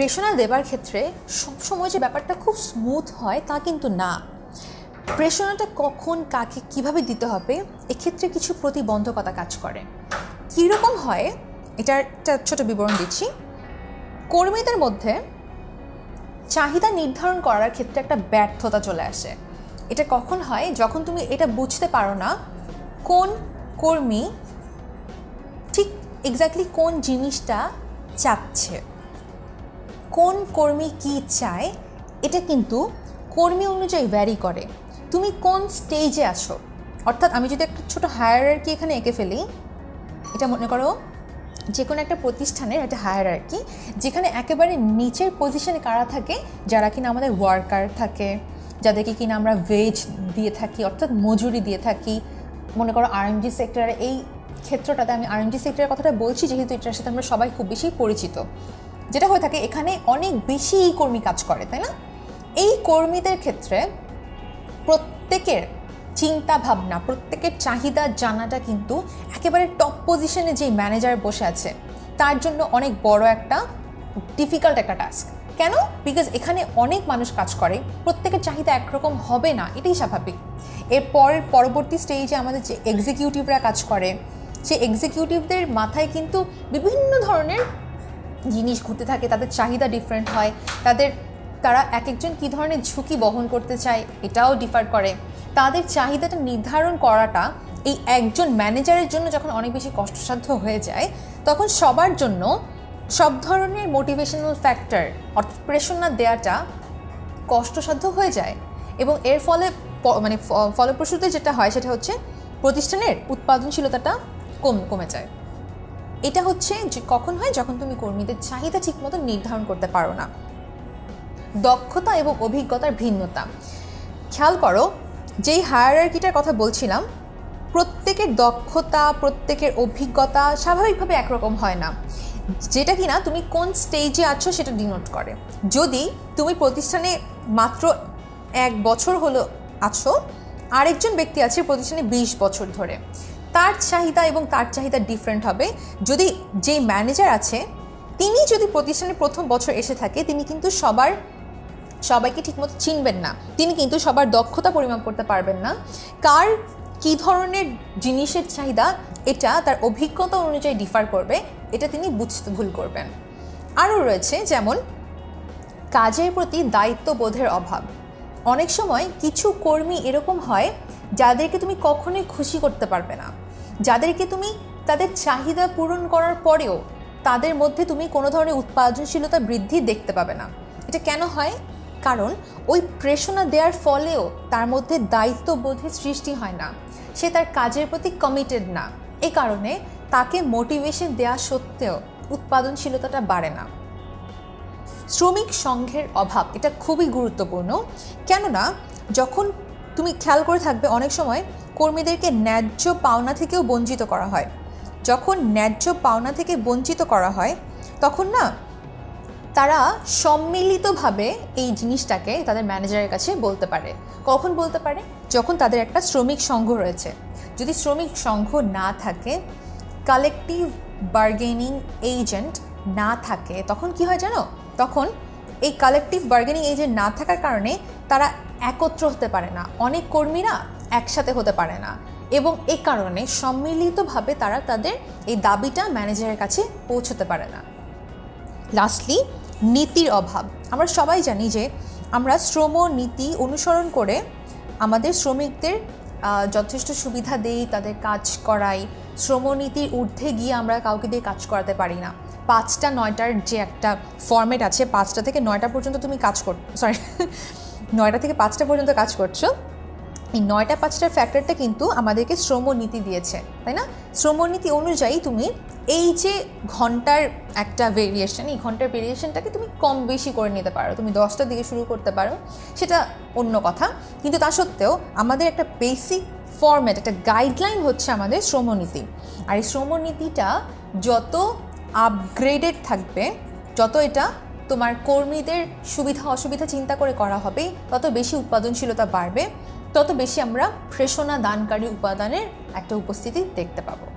প্রেষণা দেবার ক্ষেত্রে সবসময় যে ব্যাপারটা খুব স্মুথ হয় তা কিন্তু না। প্রেষণাটা কখন কাকে কীভাবে দিতে হবে, এক্ষেত্রে কিছু প্রতিবন্ধকতা কাজ করে। কীরকম হয় এটার একটা ছোটো বিবরণ দিচ্ছি। কর্মীদের মধ্যে চাহিদা নির্ধারণ করার ক্ষেত্রে একটা ব্যর্থতা চলে আসে। এটা কখন হয়, যখন তুমি এটা বুঝতে পারো না, কোন কর্মী ঠিক এক্স্যাক্টলি কোন জিনিসটা চাচ্ছে। কোন কর্মী কি চায়, এটা কিন্তু কর্মী অনুযায়ী ভ্যারি করে। তুমি কোন স্টেজে আছো? অর্থাৎ আমি যদি একটা ছোটো হায়ার আর কি এখানে এঁকে ফেলি, এটা মনে করো যে কোনো একটা প্রতিষ্ঠানের একটা হায়ার আর কি যেখানে একেবারে নিচের পজিশনে কারা থাকে, যারা কিনা আমাদের ওয়ার্কার থাকে, যাদেরকে কিনা আমরা ভেজ দিয়ে থাকি, অর্থাৎ মজুরি দিয়ে থাকি। মনে করো আরএমজি সেক্টরের এই ক্ষেত্রটাতে আমি আরএমজি সেক্টরের কথাটা বলছি, যেহেতু এটার সাথে আমরা সবাই খুব বেশি পরিচিত। যেটা হয়ে থাকে, এখানে অনেক বেশি কর্মী কাজ করে, তাই না? এই কর্মীদের ক্ষেত্রে প্রত্যেকের চিন্তা ভাবনা প্রত্যেকের চাহিদা জানাটা কিন্তু একেবারে টপ পজিশনে যেই ম্যানেজার বসে আছে, তার জন্য অনেক বড় একটা ডিফিকাল্ট একটা টাস্ক কেন? বিকজ এখানে অনেক মানুষ কাজ করে, প্রত্যেকের চাহিদা একরকম হবে না, এটাই স্বাভাবিক। এরপর পরবর্তী স্টেজে আমাদের যে এক্সিকিউটিভরা কাজ করে সে এক্সিকিউটিভদের মাথায় কিন্তু বিভিন্ন ধরনের জিনিস ঘুরতে থাকে, তাদের চাহিদা ডিফারেন্ট হয়, তাদের, তারা এক একজন কী ধরনের ঝুঁকি বহন করতে চায় এটাও ডিফার করে। তাদের চাহিদাটা নির্ধারণ করাটা এই একজন ম্যানেজারের জন্য যখন অনেক বেশি কষ্টসাধ্য হয়ে যায়, তখন সবার জন্য সব ধরনের মোটিভেশনাল ফ্যাক্টর অর্থাৎ প্রেরণা দেওয়াটা কষ্টসাধ্য হয়ে যায়। এবং এর ফলে মানে ফলপ্রসূতে যেটা হয় সেটা হচ্ছে প্রতিষ্ঠানের উৎপাদনশীলতাটা কম, কমে যায়। এটা হচ্ছে যে কখন হয় যখন তুমি কর্মীদের চাহিদা ঠিকমতো নির্ধারণ করতে পারো না। দক্ষতা এবং অভিজ্ঞতার ভিন্নতা। খেয়াল করো, যেই হায়ারার্কিটার কথা বলছিলাম, প্রত্যেকের দক্ষতা, প্রত্যেকের অভিজ্ঞতা স্বাভাবিকভাবে একরকম হয় না। যেটা কি না তুমি কোন স্টেজে আছো সেটা ডিনোট করে। যদি তুমি প্রতিষ্ঠানে মাত্র এক বছর হলো আছো, আরেকজন ব্যক্তি আছে প্রতিষ্ঠানে বিশ বছর ধরে। তার চাহিদা এবং তার চাহিদা ডিফারেন্ট হবে। যদি যে ম্যানেজার আছে, তিনি যদি প্রতিষ্ঠানে প্রথম বছর এসে থাকে, তিনি কিন্তু সবার, সবাইকে ঠিকমতো চিনবেন না। তিনি কিন্তু সবার দক্ষতা পরিমাপ করতে পারবেন না। কার কী ধরনের জিনিসের চাহিদা, এটা তার অভিজ্ঞতা অনুযায়ী ডিফার করবে, এটা তিনি বুঝতে ভুল করবেন। আরও রয়েছে, যেমন কাজের প্রতি দায়িত্ববোধের অভাব। অনেক সময় কিছু কর্মী এরকম হয় যাদেরকে তুমি কখনোই খুশি করতে পারবে না। যাদেরকে তুমি তাদের চাহিদা পূরণ করার পরেও তাদের মধ্যে তুমি কোনো ধরনের উৎপাদনশীলতা বৃদ্ধি দেখতে পাবে না। এটা কেন হয়? কারণ ওই প্রেষণা দেওয়ার ফলেও তার মধ্যে দায়িত্ববোধের সৃষ্টি হয় না। সে তার কাজের প্রতি কমিটেড না। এ কারণে তাকে মোটিভেশন দেওয়া সত্ত্বেও উৎপাদনশীলতাটা বাড়ে না। শ্রমিক সংঘের অভাব, এটা খুবই গুরুত্বপূর্ণ। কেননা যখন তুমি খেয়াল করে থাকবে, অনেক সময় কর্মীদেরকে ন্যায্য পাওনা থেকেও বঞ্চিত করা হয়। যখন ন্যায্য পাওনা থেকে বঞ্চিত করা হয়, তখন না তারা সম্মিলিতভাবে এই জিনিসটাকে তাদের ম্যানেজারের কাছে বলতে পারে। কখন বলতে পারে? যখন তাদের একটা শ্রমিক সংঘ রয়েছে। যদি শ্রমিক সংঘ না থাকে কালেকটিভ বার্গেনিং এজেন্ট না থাকে, তখন কি হয় জানো? তখন এই কালেকটিভ বার্গেনিং এজেন্ট না থাকার কারণে তারা একত্র হতে পারে না, অনেক কর্মীরা একসাথে হতে পারে না এবং এই কারণে সম্মিলিতভাবে তারা তাদের এই দাবিটা ম্যানেজারের কাছে পৌঁছতে পারে না। লাস্টলি নীতির অভাব। আমরা সবাই জানি যে আমরা শ্রম নীতি অনুসরণ করে আমাদের শ্রমিকদের যথেষ্ট সুবিধা দেই, তাদের কাজ করাই। শ্রমনীতির ঊর্ধ্বে গিয়ে আমরা কাউকে দিয়ে কাজ করাতে পারি না। পাঁচটা, নয়টার যে একটা ফর্মেট আছে, পাঁচটা থেকে নয়টা পর্যন্ত তুমি কাজ কর সরি নয়টা থেকে পাঁচটা পর্যন্ত কাজ করছ। এই নয়টা পাঁচটার ফ্যাক্টরটা কিন্তু আমাদেরকে শ্রমনীতি দিয়েছে, তাই না? শ্রমনীতি অনুযায়ী তুমি এই যে ঘণ্টার একটা ভেরিয়েশন এই ঘণ্টার ভেরিয়েশনটাকে তুমি কম বেশি করে নিতে পারো। তুমি দশটার দিকে শুরু করতে পারো, সেটা অন্য কথা। কিন্তু তা সত্ত্বেও আমাদের একটা বেসিক ফর্ম্যাট একটা গাইডলাইন হচ্ছে আমাদের শ্রমনীতি। আর এই শ্রমনীতিটা যত আপগ্রেডেড থাকবে, যত এটা তোমার কর্মীদের সুবিধা, অসুবিধা চিন্তা করে করা হবে তত বেশি উৎপাদনশীলতা বাড়বে, তত বেশি আমরা প্রেষণা দানকারী উপাদানের একটা উপস্থিতি দেখতে পাবো।